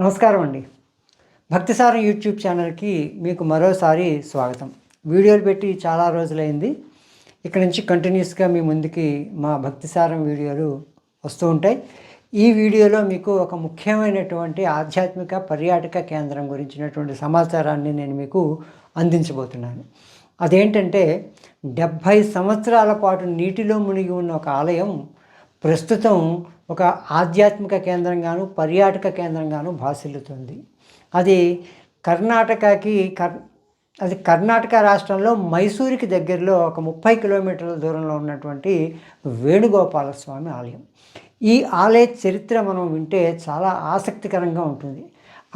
నమస్కారం అండి. భక్తిసారం యూట్యూబ్ ఛానల్కి మీకు మరోసారి స్వాగతం. వీడియోలు పెట్టి చాలా రోజులైంది. ఇక్కడ నుంచి కంటిన్యూస్గా మీ ముందుకి మా భక్తిసారం వీడియోలు వస్తూ ఉంటాయి. ఈ వీడియోలో మీకు ఒక ముఖ్యమైనటువంటి ఆధ్యాత్మిక పర్యాటక కేంద్రం గురించినటువంటి సమాచారాన్ని నేను మీకు అందించబోతున్నాను. అదేంటంటే డెబ్భై సంవత్సరాల పాటు నీటిలో మునిగి ఉన్న ఒక ఆలయం ప్రస్తుతం ఒక ఆధ్యాత్మిక కేంద్రంగాను పర్యాటక కేంద్రంగాను భాసిల్లుతుంది. అది కర్ణాటకకి కర్ అది కర్ణాటక రాష్ట్రంలో మైసూరుకి దగ్గరలో ఒక ముప్పై కిలోమీటర్ల దూరంలో ఉన్నటువంటి వేణుగోపాల స్వామి ఆలయం. ఈ ఆలయ చరిత్ర మనం వింటే చాలా ఆసక్తికరంగా ఉంటుంది.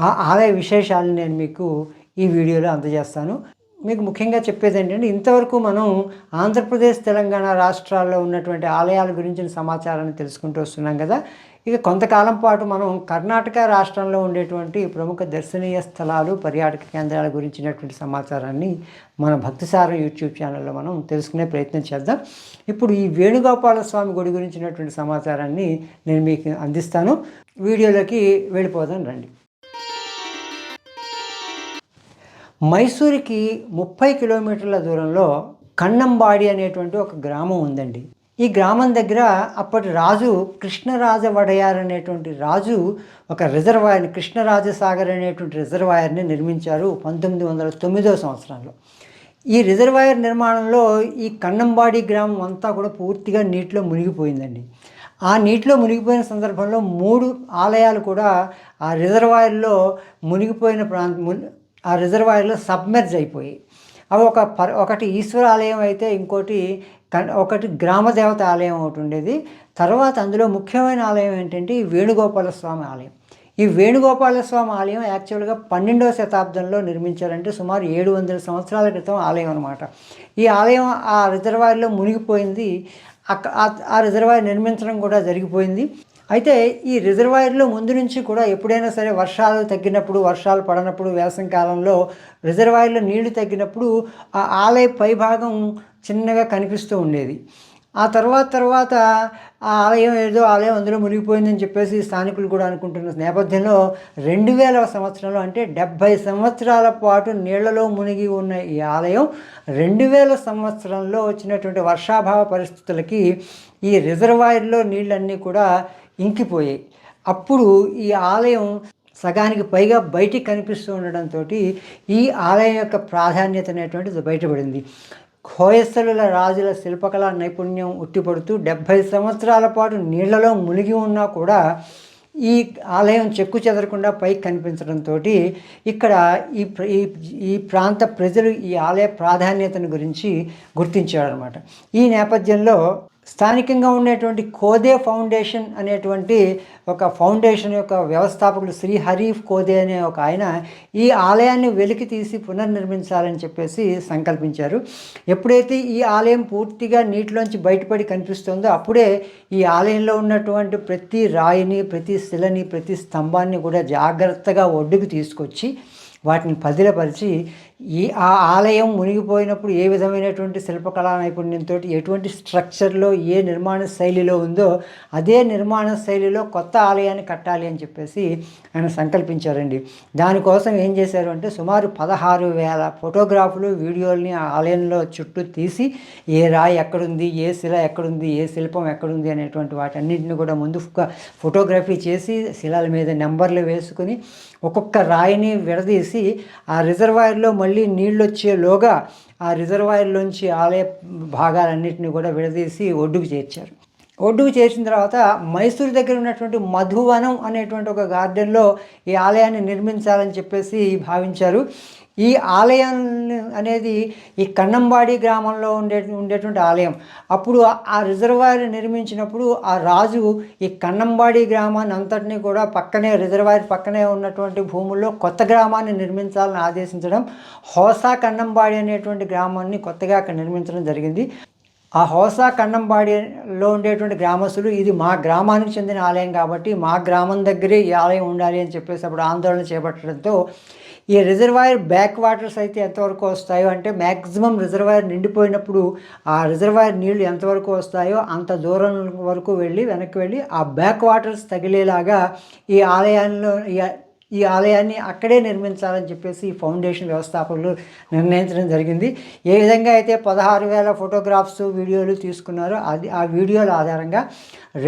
ఆ ఆలయ విశేషాలను నేను మీకు ఈ వీడియోలో అందజేస్తాను. మీకు ముఖ్యంగా చెప్పేది ఏంటంటే ఇంతవరకు మనం ఆంధ్రప్రదేశ్ తెలంగాణ రాష్ట్రాల్లో ఉన్నటువంటి ఆలయాల గురించిన సమాచారాన్ని తెలుసుకుంటూ వస్తున్నాం కదా. ఇక కొంతకాలం పాటు మనం కర్ణాటక రాష్ట్రంలో ఉండేటువంటి ప్రముఖ దర్శనీయ స్థలాలు పర్యాటక కేంద్రాల గురించినటువంటి సమాచారాన్ని మన భక్తిసారం యూట్యూబ్ ఛానల్లో మనం తెలుసుకునే ప్రయత్నం చేద్దాం. ఇప్పుడు ఈ వేణుగోపాల స్వామి గుడి గురించినటువంటి సమాచారాన్ని నేను మీకు అందిస్తాను. వీడియోలోకి వెళ్ళిపోదాం రండి. మైసూరుకి ముప్పై కిలోమీటర్ల దూరంలో కన్నంబాడి అనేటువంటి ఒక గ్రామం ఉందండి. ఈ గ్రామం దగ్గర అప్పటి రాజు కృష్ణరాజ వడయార్ అనేటువంటి రాజు ఒక రిజర్వాయర్ని కృష్ణరాజసాగర్ అనేటువంటి రిజర్వాయర్ని నిర్మించారు పంతొమ్మిది వందల తొమ్మిదో సంవత్సరంలో. ఈ రిజర్వాయర్ నిర్మాణంలో ఈ కన్నంబాడి గ్రామం అంతా కూడా పూర్తిగా నీటిలో మునిగిపోయిందండి. ఆ నీటిలో మునిగిపోయిన సందర్భంలో మూడు ఆలయాలు కూడా ఆ రిజర్వాయర్లో మునిగిపోయిన ప్రాంత ఆ రిజర్వాయర్లో సబ్మెర్జ్ అయిపోయి. అవి ఒక పర్ ఒకటి ఈశ్వర ఆలయం అయితే ఇంకోటి ఒకటి గ్రామదేవత ఆలయం ఒకటి ఉండేది. తర్వాత అందులో ముఖ్యమైన ఆలయం ఏంటంటే ఈ వేణుగోపాల స్వామి ఆలయం. ఈ వేణుగోపాల స్వామి ఆలయం యాక్చువల్గా పన్నెండవ శతాబ్దంలో నిర్మించారంటే సుమారు ఏడు వందల సంవత్సరాల క్రితం ఆలయం అనమాట ఈ ఆలయం ఆ రిజర్వాయర్లో మునిగిపోయింది. అక్క ఆ రిజర్వాయర్ నిర్మించడం కూడా జరిగిపోయింది. అయితే ఈ రిజర్వాయర్లో ముందు నుంచి కూడా ఎప్పుడైనా సరే వర్షాలు తగ్గినప్పుడు వర్షాలు పడనప్పుడు వేసవి కాలంలో రిజర్వాయర్లో నీళ్ళు తగ్గినప్పుడు ఆ ఆలయ పైభాగం చిన్నగా కనిపిస్తూ ఉండేది. ఆ తర్వాత తర్వాత ఆ ఆలయం ఏదో ఆలయం అందులో మునిగిపోయిందని చెప్పేసి స్థానికులు కూడా అనుకుంటున్న నేపథ్యంలో రెండు వేల సంవత్సరంలో అంటే డెబ్భై సంవత్సరాల పాటు నీళ్ళలో మునిగి ఉన్న ఈ ఆలయం రెండు వేల సంవత్సరంలో వచ్చినటువంటి వర్షాభావ పరిస్థితులకి ఈ రిజర్వాయర్లో నీళ్ళన్నీ కూడా ఇంకిపోయాయి అప్పుడు ఈ ఆలయం సగానికి పైగా బయటికి కనిపిస్తూ ఉండడంతో ఈ ఆలయం యొక్క ప్రాధాన్యత అనేటువంటిది బయటపడింది. హోయసలుల రాజుల శిల్పకళా నైపుణ్యం ఉట్టిపడుతూ డెబ్భై సంవత్సరాల పాటు నీళ్ళలో మునిగి ఉన్నా కూడా ఈ ఆలయం చెక్కు చెదరకుండా పైకి కనిపించడంతో ఇక్కడ ఈ ఈ ప్రాంత ప్రజలు ఈ ఆలయ ప్రాధాన్యతను గురించి గుర్తించారనమాట ఈ నేపథ్యంలో స్థానికంగా ఉండేటువంటి కోదే ఫౌండేషన్ అనేటువంటి ఒక ఫౌండేషన్ యొక్క వ్యవస్థాపకుడు శ్రీ హరీఫ్ కోదే అనే ఒక ఆయన ఈ ఆలయాన్ని వెలికి తీసి పునర్నిర్మించాలని చెప్పేసి సంకల్పించారు. ఎప్పుడైతే ఈ ఆలయం పూర్తిగా నీటిలోంచి బయటపడి కనిపిస్తుందో అప్పుడే ఈ ఆలయంలో ఉన్నటువంటి ప్రతి రాయిని ప్రతి శిలని ప్రతి స్తంభాన్ని కూడా జాగ్రత్తగా ఒడ్డుకు తీసుకొచ్చి వాటిని పదిలపరిచి ఈ ఆ ఆలయం మునిగిపోయినప్పుడు ఏ విధమైనటువంటి శిల్పకళా నైపుణ్యంతో ఎటువంటి స్ట్రక్చర్లో ఏ నిర్మాణ శైలిలో ఉందో అదే నిర్మాణ శైలిలో కొత్త ఆలయాన్ని కట్టాలి అని చెప్పేసి ఆయన సంకల్పించారండి. దానికోసం ఏం చేశారు అంటే సుమారు పదహారు వేల ఫోటోగ్రాఫ్లు వీడియోల్ని ఆ ఆలయంలో చుట్టూ తీసి ఏ రాయి ఎక్కడుంది ఏ శిల ఎక్కడుంది ఏ శిల్పం ఎక్కడుంది అనేటువంటి వాటన్నింటిని కూడా ముందు ఫోటోగ్రఫీ చేసి శిలాల మీద నెంబర్లు వేసుకుని ఒక్కొక్క రాయిని విడదీసి ఆ రిజర్వాయర్లో మళ్ళీ మళ్ళీ నీళ్ళొచ్చేలోగా ఆ రిజర్వాయర్లోంచి ఆలయ భాగాలన్నింటినీ కూడా విడదీసి ఒడ్డుకు చేర్చారు. ఒడ్డుకు చేసిన తర్వాత మైసూరు దగ్గర ఉన్నటువంటి మధువనం అనేటువంటి ఒక గార్డెన్లో ఈ ఆలయాన్ని నిర్మించాలని చెప్పేసి భావించారు. ఈ ఆలయం అనేది ఈ కన్నంబాడి గ్రామంలో ఉండే ఉండేటువంటి ఆలయం. అప్పుడు ఆ రిజర్వాయర్ నిర్మించినప్పుడు ఆ రాజు ఈ కన్నంబాడి గ్రామాన్ని అంతటినీ కూడా పక్కనే రిజర్వాయర్ పక్కనే ఉన్నటువంటి భూముల్లో కొత్త గ్రామాన్ని నిర్మించాలని ఆదేశించడం హోసా కన్నంబాడి అనేటువంటి గ్రామాన్ని కొత్తగా అక్కడ నిర్మించడం జరిగింది. ఆ హోసా కన్నంబాడిలో ఉండేటువంటి గ్రామస్తులు ఇది మా గ్రామానికి చెందిన ఆలయం కాబట్టి మా గ్రామం దగ్గరే ఈ ఆలయం ఉండాలి అని చెప్పేసి అప్పుడు ఆందోళన చేపట్టడంతో ఈ రిజర్వాయర్ బ్యాక్ వాటర్స్ అయితే ఎంతవరకు వస్తాయో అంటే మ్యాక్సిమం రిజర్వాయర్ నిండిపోయినప్పుడు ఆ రిజర్వాయర్ నీళ్ళు ఎంతవరకు వస్తాయో అంత దూరం వరకు వెళ్ళి వెనక్కి వెళ్ళి ఆ బ్యాక్ వాటర్స్ తగిలేలాగా ఈ ఆలయాల్లో ఈ ఆలయాన్ని అక్కడే నిర్మించాలని చెప్పేసి ఈ ఫౌండేషన్ వ్యవస్థాపకులు నిర్ణయించడం జరిగింది. ఏ విధంగా అయితే పదహారు వేల ఫోటోగ్రాఫ్స్ వీడియోలు తీసుకున్నారో అది ఆ వీడియోల ఆధారంగా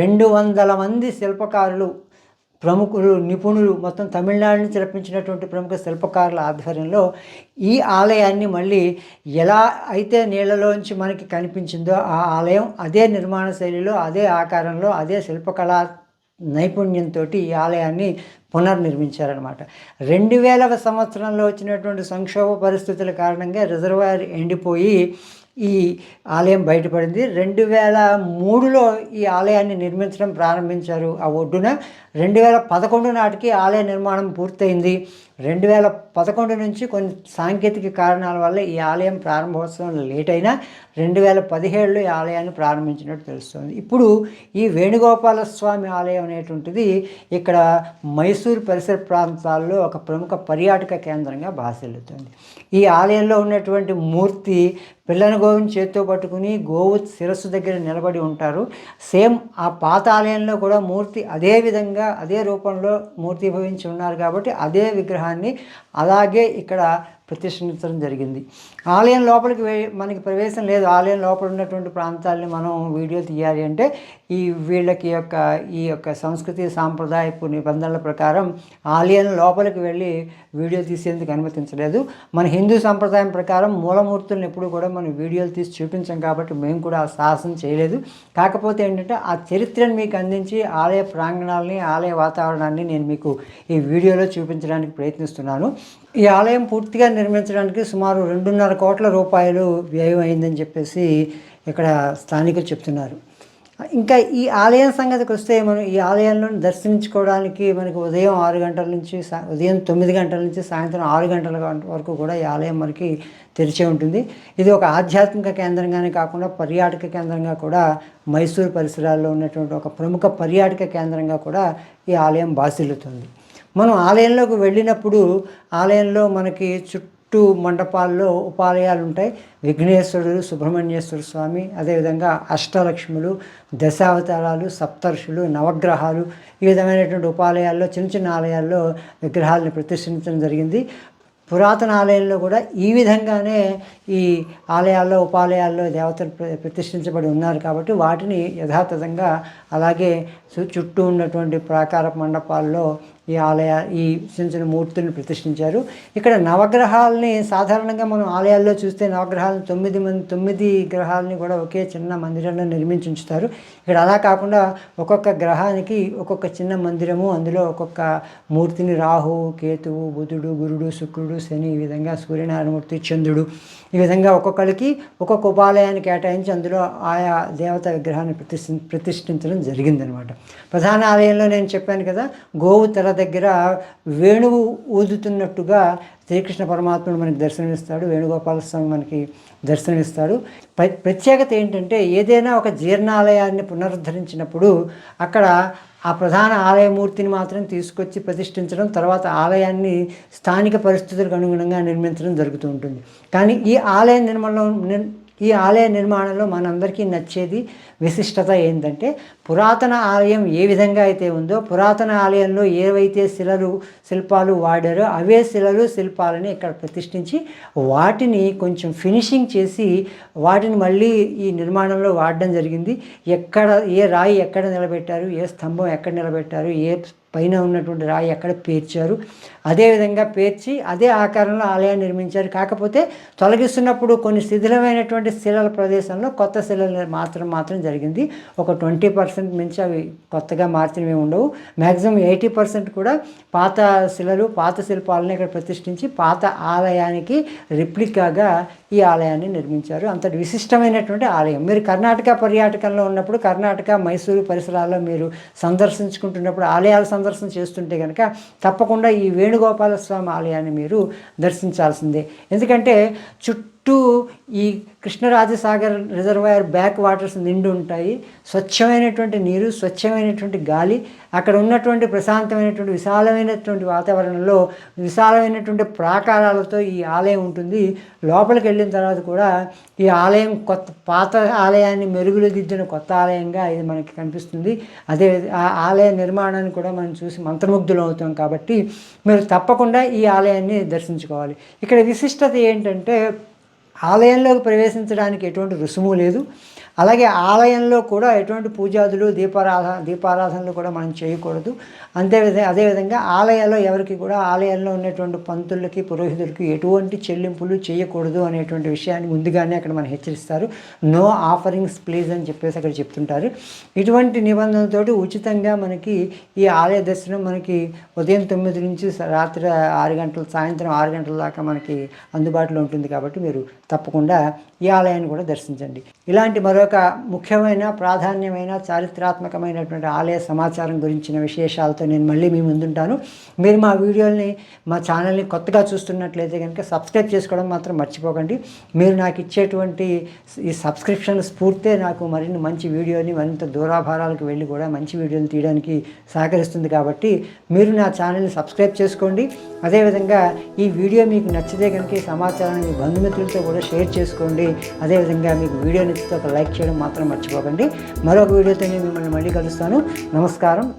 రెండు వందల మంది శిల్పకారులు ప్రముఖులు నిపుణులు మొత్తం తమిళనాడు నుంచి రప్పించినటువంటి ప్రముఖ శిల్పకారుల ఆధ్వర్యంలో ఈ ఆలయాన్ని మళ్ళీ ఎలా అయితే నీళ్ళలోంచి మనకి కనిపించిందో ఆ ఆలయం అదే నిర్మాణ శైలిలో అదే ఆకారంలో అదే శిల్పకళా నైపుణ్యంతో ఈ ఆలయాన్ని పునర్నిర్మించారనమాట రెండు వేల సంవత్సరంలో వచ్చినటువంటి సంక్షోభ పరిస్థితుల కారణంగా రిజర్వాయర్ ఎండిపోయి ఈ ఆలయం బయటపడింది. రెండు వేల మూడులో ఈ ఆలయాన్ని నిర్మించడం ప్రారంభించారు ఆ ఒడ్డున. రెండు వేల పదకొండు నాటికి ఆలయ నిర్మాణం పూర్తయింది. రెండు వేల పదకొండు నుంచి కొన్ని సాంకేతిక కారణాల వల్ల ఈ ఆలయం ప్రారంభోత్సవం లేట్ అయినా రెండు వేల పదిహేడులో ఈ ఆలయాన్ని ప్రారంభించినట్టు తెలుస్తుంది. ఇప్పుడు ఈ వేణుగోపాల స్వామి ఆలయం అనేటువంటిది ఇక్కడ మైసూరు పరిసర ప్రాంతాల్లో ఒక ప్రముఖ పర్యాటక కేంద్రంగా బాసిల్లుతుంది ఈ ఆలయంలో ఉన్నటువంటి మూర్తి పిల్లని గోవుని చేత్తో పట్టుకుని గోవు శిరస్సు దగ్గర నిలబడి ఉంటారు. సేమ్ ఆ పాత ఆలయంలో కూడా మూర్తి అదే విధంగా అదే రూపంలో మూర్తి భవించి ఉన్నారు కాబట్టి అదే విగ్రహాన్ని అలాగే ఇక్కడ ప్రతిష్ఠించడం జరిగింది. ఆలయం లోపలికి మనకి ప్రవేశం లేదు. ఆలయం లోపల ఉన్నటువంటి ప్రాంతాలని మనం వీడియో తీయాలి అంటే ఈ వీళ్ళకి యొక్క ఈ యొక్క సంస్కృతి సాంప్రదాయపు నిబంధనల ప్రకారం ఆలయం లోపలికి వెళ్ళి వీడియో తీసేందుకు అనుమతించలేదు. మన హిందూ సాంప్రదాయం ప్రకారం మూలమూర్తులను ఎప్పుడు కూడా మనం వీడియోలు తీసి చూపించాం కాబట్టి మేము కూడా ఆ సాహసం చేయలేదు. కాకపోతే ఏంటంటే ఆ చరిత్రను మీకు అందించి ఆలయ ప్రాంగణాలని ఆలయ వాతావరణాన్ని నేను మీకు ఈ వీడియోలో చూపించడానికి ప్రయత్నిస్తున్నాను. ఈ ఆలయం పూర్తిగా నిర్మించడానికి సుమారు రెండున్నర కోట్ల రూపాయలు వ్యయం అయిందని చెప్పేసి ఇక్కడ స్థానికులు చెప్తున్నారు. ఇంకా ఈ ఆలయం సంగతికి వస్తే మనం ఈ ఆలయంలో దర్శించుకోవడానికి మనకి ఉదయం ఆరు గంటల నుంచి ఉదయం తొమ్మిది గంటల నుంచి సాయంత్రం ఆరు గంటల వరకు కూడా ఈ ఆలయం మనకి తెరిచే ఉంటుంది. ఇది ఒక ఆధ్యాత్మిక కేంద్రంగానే కాకుండా పర్యాటక కేంద్రంగా కూడా మైసూరు పరిసరాల్లో ఉన్నటువంటి ఒక ప్రముఖ పర్యాటక కేంద్రంగా కూడా ఈ ఆలయం బాసిల్లుతుంది. మనం ఆలయంలోకి వెళ్ళినప్పుడు ఆలయంలో మనకి చుట్టూ మండపాల్లో ఉపాలయాలు ఉంటాయి. విఘ్నేశ్వరుడు సుబ్రహ్మణ్యేశ్వర స్వామి అదేవిధంగా అష్టలక్ష్ములు దశావతారాలు సప్తర్షులు నవగ్రహాలు ఈ విధమైనటువంటి ఉపాలయాల్లో చిన్న చిన్న ఆలయాల్లో విగ్రహాలను ప్రతిష్ఠించడం జరిగింది. పురాతన ఆలయంలో కూడా ఈ విధంగానే ఈ ఆలయాల్లో ఉపాలయాల్లో దేవతలు ప్ర- ప్రతిష్ఠించబడి ఉన్నారు కాబట్టి వాటిని యథాతథంగా అలాగే చుట్టూ ఉన్నటువంటి ప్రాకార మండపాల్లో ఈ ఆలయ ఈ చిన్న చిన్న మూర్తులను ప్రతిష్ఠించారు. ఇక్కడ నవగ్రహాలని సాధారణంగా మనం ఆలయాల్లో చూస్తే నవగ్రహాలను తొమ్మిది మంది తొమ్మిది గ్రహాలని కూడా ఒకే చిన్న మందిరంలో నిర్మించి ఉంచుతారు. ఇక్కడ అలా కాకుండా ఒక్కొక్క గ్రహానికి ఒక్కొక్క చిన్న మందిరము అందులో ఒక్కొక్క మూర్తిని రాహువు కేతువు బుధుడు గురుడు శుక్రుడు శని ఈ విధంగా సూర్యనారాయణమూర్తి చంద్రుడు ఈ విధంగా ఒక్కొక్కరికి ఒక్కొక్క ఉపాలయాన్ని కేటాయించి అందులో ఆయా దేవత విగ్రహాన్ని ప్రతిష్ఠి ప్రతిష్ఠించడం జరిగిందనమాట. ప్రధాన ఆలయంలో నేను చెప్పాను కదా గోవు తెర దగ్గర వేణువు ఊదుతున్నట్టుగా శ్రీకృష్ణ పరమాత్ముడు మనకి దర్శనమిస్తాడు వేణుగోపాల స్వామి మనకి దర్శనమిస్తాడు. ప్ర ప్రత్యేకత ఏంటంటే ఏదైనా ఒక జీర్ణాలయాన్ని పునరుద్ధరించినప్పుడు అక్కడ ఆ ప్రధాన ఆలయమూర్తిని మాత్రం తీసుకొచ్చి ప్రతిష్ఠించడం తర్వాత ఆలయాన్ని స్థానిక పరిస్థితులకు అనుగుణంగా నిర్మించడం జరుగుతూ ఉంటుంది. కానీ ఈ ఆలయ నిర్మాణంలో ఈ ఆలయ నిర్మాణంలో మనందరికీ నచ్చేది విశిష్టత ఏంటంటే పురాతన ఆలయం ఏ విధంగా అయితే ఉందో పురాతన ఆలయంలో ఏవైతే శిలలు శిల్పాలు వాడారో అవే శిలలు శిల్పాలని ఇక్కడ ప్రతిష్ఠించి వాటిని కొంచెం ఫినిషింగ్ చేసి వాటిని మళ్ళీ ఈ నిర్మాణంలో వాడడం జరిగింది. ఎక్కడ ఏ రాయి ఎక్కడ నిలబెట్టారు ఏ స్తంభం ఎక్కడ నిలబెట్టారు ఏ పైన ఉన్నటువంటి రాయి ఎక్కడ పేర్చారు. అదేవిధంగా పేర్చి అదే ఆకారంలో ఆలయాన్ని నిర్మించారు. కాకపోతే తొలగిస్తున్నప్పుడు కొన్ని శిథిలమైనటువంటి శిలల ప్రదేశంలో కొత్త శిలలు మాత్రం మాత్రం జరిగింది. ఒక ట్వంటీ పర్సెంట్ మించి అవి కొత్తగా మార్చినవి ఉండవు. మ్యాక్సిమం ఎయిటీ పర్సెంట్ కూడా పాత శిలలు పాత శిల్పాలను ఇక్కడ ప్రతిష్ఠించి పాత ఆలయానికి రిప్లికాగా ఈ ఆలయాన్ని నిర్మించారు. అంతటి విశిష్టమైనటువంటి ఆలయం. మీరు కర్ణాటక పర్యాటకంలో ఉన్నప్పుడు కర్ణాటక మైసూరు పరిసరాల్లో మీరు సందర్శించుకుంటున్నప్పుడు ఆలయాలు సందర్శన చేస్తుంటే కనుక తప్పకుండా ఈ వేణుగోపాల స్వామి ఆలయాన్ని మీరు దర్శించాల్సిందే. ఎందుకంటే చుట్టూ చుట్టూ ఈ కృష్ణరాజసాగర్ రిజర్వాయర్ బ్యాక్ వాటర్స్ నిండి ఉంటాయి. స్వచ్ఛమైనటువంటి నీరు స్వచ్ఛమైనటువంటి గాలి అక్కడ ఉన్నటువంటి ప్రశాంతమైనటువంటి విశాలమైనటువంటి వాతావరణంలో విశాలమైనటువంటి ప్రాకారాలతో ఈ ఆలయం ఉంటుంది. లోపలికి వెళ్ళిన తర్వాత కూడా ఈ ఆలయం కొత్త పాత ఆలయాన్ని మెరుగులు దిద్దిన కొత్త ఆలయంగా ఇది మనకి కనిపిస్తుంది. అదే ఆ ఆలయ నిర్మాణాన్ని కూడా మనం చూసి మంత్రముగ్ధులు అవుతాం కాబట్టి మీరు తప్పకుండా ఈ ఆలయాన్ని దర్శించుకోవాలి. ఇక్కడ విశిష్టత ఏంటంటే ఆలయంలోకి ప్రవేశించడానికి ఎటువంటి రుసుము లేదు. అలాగే ఆలయంలో కూడా ఎటువంటి పూజాదులు దీపారాధన దీపారాధనలు కూడా మనం చేయకూడదు. అంతే అదేవిధంగా ఆలయాల్లో ఎవరికి కూడా ఆలయంలో ఉన్నటువంటి పంతులకి పురోహితులకి ఎటువంటి చెల్లింపులు చేయకూడదు అనేటువంటి విషయాన్ని ముందుగానే అక్కడ మనం హెచ్చరిస్తారు. నో ఆఫరింగ్స్ ప్లీజ్ అని చెప్పేసి అక్కడ చెప్తుంటారు. ఇటువంటి నిబంధనలతోటి ఉచితంగా మనకి ఈ ఆలయ దర్శనం మనకి ఉదయం తొమ్మిది నుంచి రాత్రి ఆరు గంటల సాయంత్రం ఆరు గంటల దాకా మనకి అందుబాటులో ఉంటుంది కాబట్టి మీరు తప్పకుండా ఈ ఆలయాన్ని కూడా దర్శించండి. ఇలాంటి మరో ఒక ముఖ్యమైన ప్రాధాన్యమైన చారిత్రాత్మకమైనటువంటి ఆలయ సమాచారం గురించిన విశేషాలతో నేను మళ్ళీ మీ ముందుంటాను. మీరు మా వీడియోల్ని మా ఛానల్ని కొత్తగా చూస్తున్నట్లయితే కనుక సబ్స్క్రైబ్ చేసుకోవడం మాత్రం మర్చిపోకండి. మీరు నాకు ఇచ్చేటువంటి ఈ సబ్స్క్రిప్షన్ స్ఫూర్తే నాకు మరిన్ని మంచి వీడియోని మరింత దూరాభారాలకు వెళ్ళి కూడా మంచి వీడియోలు తీయడానికి సహకరిస్తుంది కాబట్టి మీరు నా ఛానల్ని సబ్స్క్రైబ్ చేసుకోండి. అదేవిధంగా ఈ వీడియో మీకు నచ్చితే కనుక ఈ సమాచారాన్ని మీ బంధుమిత్రులతో కూడా షేర్ చేసుకోండి. అదేవిధంగా మీకు వీడియో నచ్చితే ఒక లైక్ చేయడం మాత్రం మర్చిపోకండి. మరొక వీడియోతో నేను మిమ్మల్ని మళ్ళీ కలుస్తాను. నమస్కారం.